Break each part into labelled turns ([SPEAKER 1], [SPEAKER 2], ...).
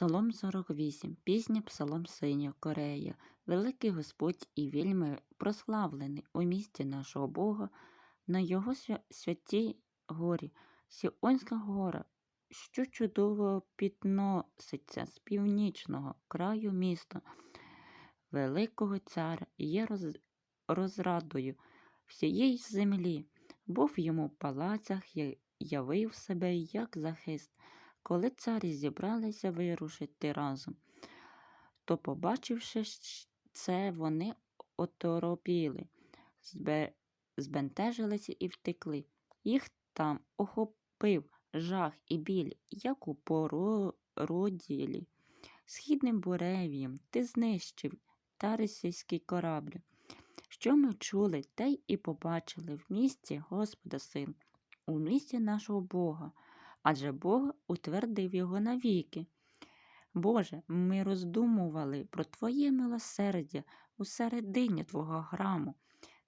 [SPEAKER 1] Псалом 48. Пісня Псалом Синя Корея. Великий Господь і вельми прославлений у місті нашого Бога, на його свя- святій горі, Сіонська гора, що чудово підноситься з північного краю міста, великого царя є роз... розрадою всієї землі, був йому в палацях явив себе як захист. Коли царі зібралися вирушити разом, то, побачивши це, вони оторопіли, збентежилися і втекли. Їх там охопив жах і біль, як у породілі. Східним буревієм ти знищив та російський корабль. Що ми чули, те й побачили в місті Господа сил, у місті нашого Бога, адже Бог утвердив його навіки. Боже, ми роздумували про Твоє милосердя у середині Твого храму.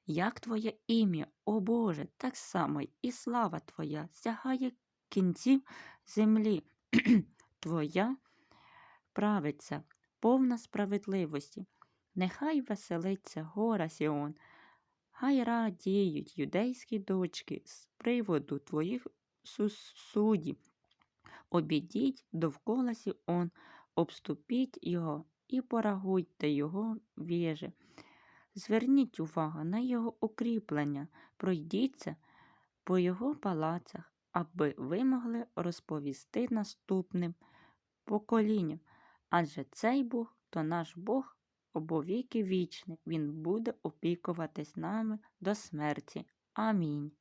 [SPEAKER 1] Як Твоє ім'я, о Боже, так само і слава Твоя сягає кінців землі. Твоя правиця, повна справедливості. Нехай веселиться гора Сіон, хай радіють юдейські дочки з приводу Твоїх сус- Обідіть довкола Сіон, обступіть його і порагуйте його вежі. Зверніть увагу на його укріплення, пройдіться по його палацах, аби ви могли розповісти наступним поколінням. Адже цей Бог то наш Бог обовіки вічний, Він буде опікуватись нами до смерті. Амінь.